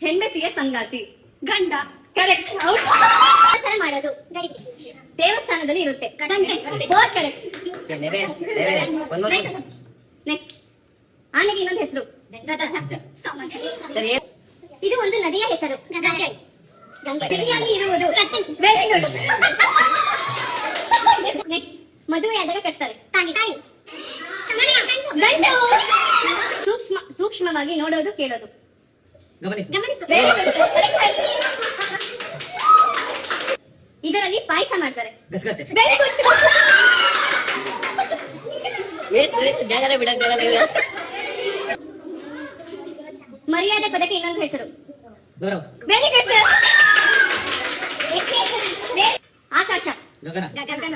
ಹೆಂಡತಿಯ ಸಂಗಾತಿ. ಗಂಡ ಕರೆಕ್ಟ್ ವ್ಯವಸಾಯ ಮಾಡೋದು ದೇವಸ್ಥಾನದಲ್ಲಿ ಇರುತ್ತೆ. ಕರೆಕ್ಟ್ ನೆಕ್ಸ್ಟ್ ಆನೆಗೆ ಇನ್ನೊಂದು ಹೆಸರು. ಸರಿ ಇದು ಒಂದು ನದಿಯ ಹೆಸರು. ಗಂಗೆ ತಿಳಿಯಾಗಿ ಇರುವುದು. ವೆರಿ ಗುಡ್ ನೆಕ್ಸ್ಟ್ ಮದುವೆಯಾದಾಗ ಕಟ್ತಾರೆ. ತಾಯಿ. ತಾಯಿ. ಸೂಕ್ಷ್ಮ ಸೂಕ್ಷ್ಮವಾಗಿ ನೋಡೋದು ಕೇಳೋದು. ಗಮನಿಸು. ಇದರಲ್ಲಿ ಪಾಯಸ ಮಾಡ್ತಾರೆ. ಗಸಗಸೆ ಮರ್ಯಾದೆ ಪದಕ್ಕೆ ಇನ್ನೊಂದು ಹೆಸರು. ಗೌರವ್. ಆಕಾಶ. ಗಗನ.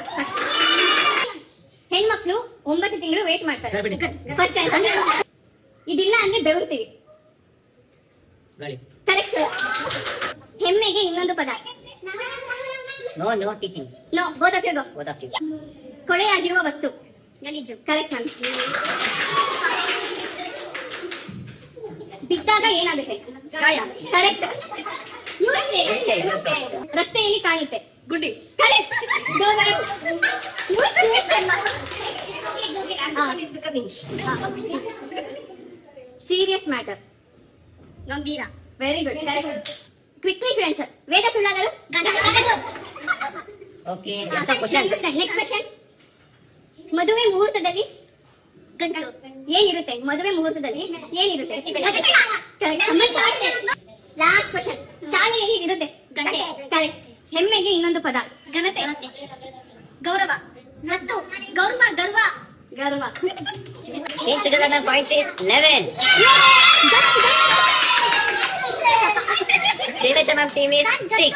ಹೆಣ್ಮಕ್ಳು ಒಂಬತ್ತು ತಿಂಗಳು ವೇಟ್ ಮಾಡ್ತಾರೆ. ಫಸ್ಟ್ ಇದಿಲ್ಲ ಅಂದ್ರೆ ಬೆವರ್ತೀವಿ ಗಾಳಿ ಕರೆಕ್ಟ್ ಸರ್ ಹೆಮ್ಮೆಗೆ ಇನ್ನೊಂದು ಪದ. No no teaching no both of you go both of you ಕೊಳೆಯಾಗಿರುವ ವಸ್ತು. ಗಲೀಜು. ಕರೆಕ್ಟ್ ಮ್ಯಾಮ್ ಬಿದ್ದಾಗ ಏನಾಗುತ್ತೆ? ಗಾಯ. ಕರೆಕ್ಟ್. ರಸ್ತೆಯಲ್ಲಿ ಕಾಣುತ್ತೆ. ಗುಡ್ಡಿ. ಕರೆಕ್ಟ್ ಸೀರಿಯಸ್ ಮ್ಯಾಟರ್ ಗಂಭೀರ. Very good correct quickly students ವೇದ ಸುಳ್ಳಾದರು ಓಕೆ ನೆಕ್ಸ್ಟ್ ಕ್ವೆಶನ್ ಮದುವೆ ಮುಹೂರ್ತದಲ್ಲಿ ಗಂಟಲು ಏನಿರುತ್ತೆ? ಮದುವೆ ಮುಹೂರ್ತದಲ್ಲಿ ಏನಿರುತ್ತೆ? ಲಾಸ್ಟ್ ಕ್ವಶನ್ ಶಾಲೆಯಲ್ಲಿ ಇರುತ್ತೆ. ಕರೆಕ್ಟ್ ಹೆಮ್ಮೆಗೆ ಇನ್ನೊಂದು ಪದ. ಘನತೆ. ಗೌರವ. ಮತ್ತು ಗೌರವ ಗರ್ವ. ಗರ್ವ. Point Sugarland points Sino siya, Ma'am Timis? Six.